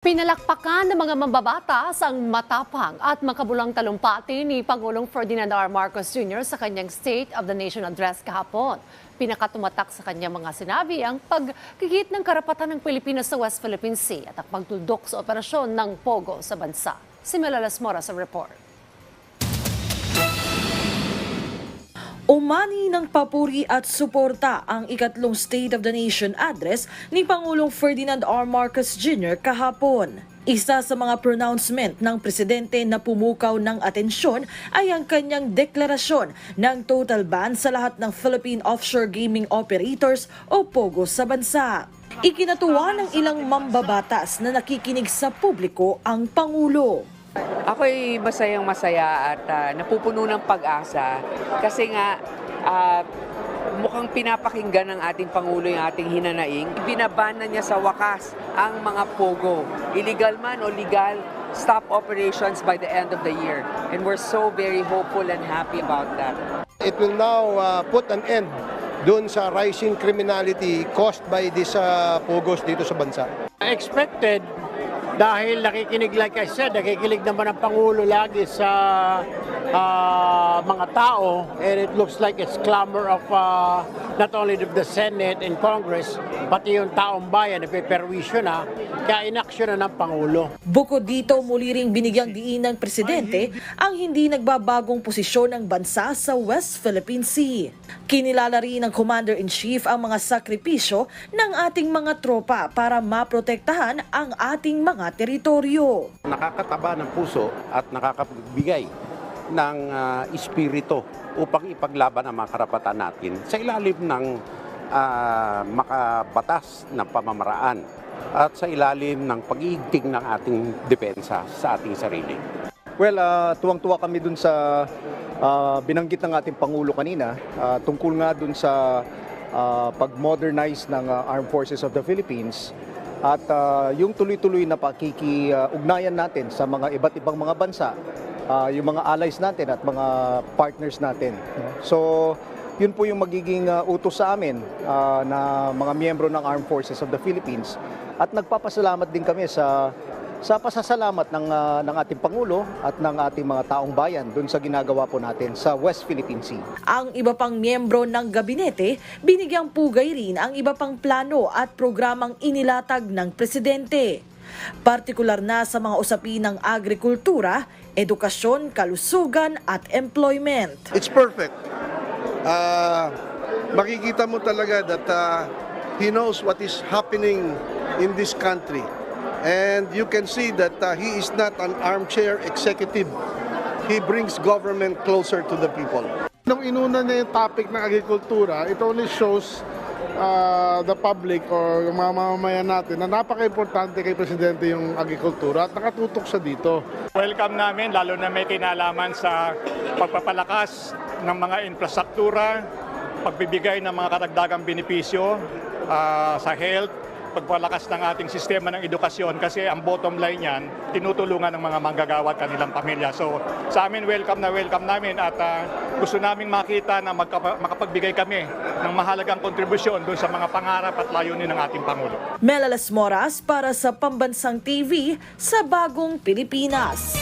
Pinalakpakan ng mga mambabatas ang matapang at makabulang talumpati ni Pangulong Ferdinand R. Marcos Jr. sa kanyang State of the Nation address kahapon. Pinakatumatak sa kanyang mga sinabi ang pagkikit ng karapatan ng Pilipinas sa West Philippine Sea at ang pagtuldok sa operasyon ng POGO sa bansa. Si Melalas Mora sa report. Umani ng papuri at suporta ang ikatlong State of the Nation address ni Pangulong Ferdinand R. Marcos Jr. kahapon. Isa sa mga pronouncement ng presidente na pumukaw ng atensyon ay ang kanyang deklarasyon ng total ban sa lahat ng Philippine Offshore Gaming Operators o POGO sa bansa. Ikinatuwa ng ilang mambabatas na nakikinig sa publiko ang Pangulo. Ako'y masayang masaya at ah, napupuno ng pag-asa kasi nga ah, mukhang pinapakinggan ng ating Pangulo yung ating hinanaing. Binaban na niya sa wakas ang mga pogo. Illegal man o legal, stop operations by the end of the year. And we're so very hopeful and happy about that. It will now uh, put an end doon sa rising criminality caused by these uh, pogos dito sa bansa. expected dahil nakikinig like I said, nakikinig naman ang Pangulo lagi sa ah, mga tao and it looks like it's clamor of ah, not only of the Senate and Congress pati yung taong bayan napiperwisyo na kaya inaksyon na ng Pangulo. Bukod dito, muli ring binigyang diin ng presidente ang hindi nagbabagong posisyon ng bansa sa West Philippine Sea. Kinilala rin ng Commander-in-Chief ang mga sakripisyo ng ating mga tropa para maprotektahan ang ating mga teritoryo. nakakataba ng puso at nakakapagbigay ng ah, espiritu upang ipaglaban ang mga karapatan natin sa ilalim ng ah, makabatas na pamamaraan at sa ilalim ng pag-iigting ng ating depensa sa ating sarili. Well, ah, tuwang-tuwa kami dun sa ah, binanggit ng ating Pangulo kanina ah, tungkol nga dun sa ah, pag-modernize ng ah, Armed Forces of the Philippines at ah, yung tuloy-tuloy na pakikiugnayan natin sa mga iba't ibang mga bansa, ah, yung mga allies natin at mga partners natin. no? So, yun po yung magiging ah, utos sa amin ah, na mga miyembro ng Armed Forces of the Philippines at nagpapasalamat din kami sa sa pasasalamat ng, ah, ng ating Pangulo at ng ating mga taong bayan doon sa ginagawa po natin sa West Philippine Sea. Ang iba pang miyembro ng gabinete, binigyang pugay rin ang iba pang plano at programang inilatag ng presidente. Partikular na sa mga usapin ng agrikultura, edukasyon, kalusugan at employment. It's perfect. Uh, makikita mo talaga that uh, he knows what is happening in this country. And you can see that uh, he is not an armchair executive. He brings government closer to the people. Nung inuna niya yung topic ng agrikultura, it only shows uh, the public or yung mga mamamayan natin na napaka-importante kay Presidente yung agrikultura at nakatutok sa dito. Welcome namin, lalo na may kinalaman sa pagpapalakas ng mga infrastruktura, pagbibigay ng mga karagdagang benepisyo ah, sa health, pagpalakas ng ating sistema ng edukasyon kasi ang bottom line yan, tinutulungan ng mga manggagawa at kanilang pamilya. So sa amin, welcome na welcome namin at ah, gusto naming makita na magkapa- makapagbigay kami ng mahalagang kontribusyon doon sa mga pangarap at layunin ng ating Pangulo. Melalas Moras para sa Pambansang TV sa Bagong Pilipinas.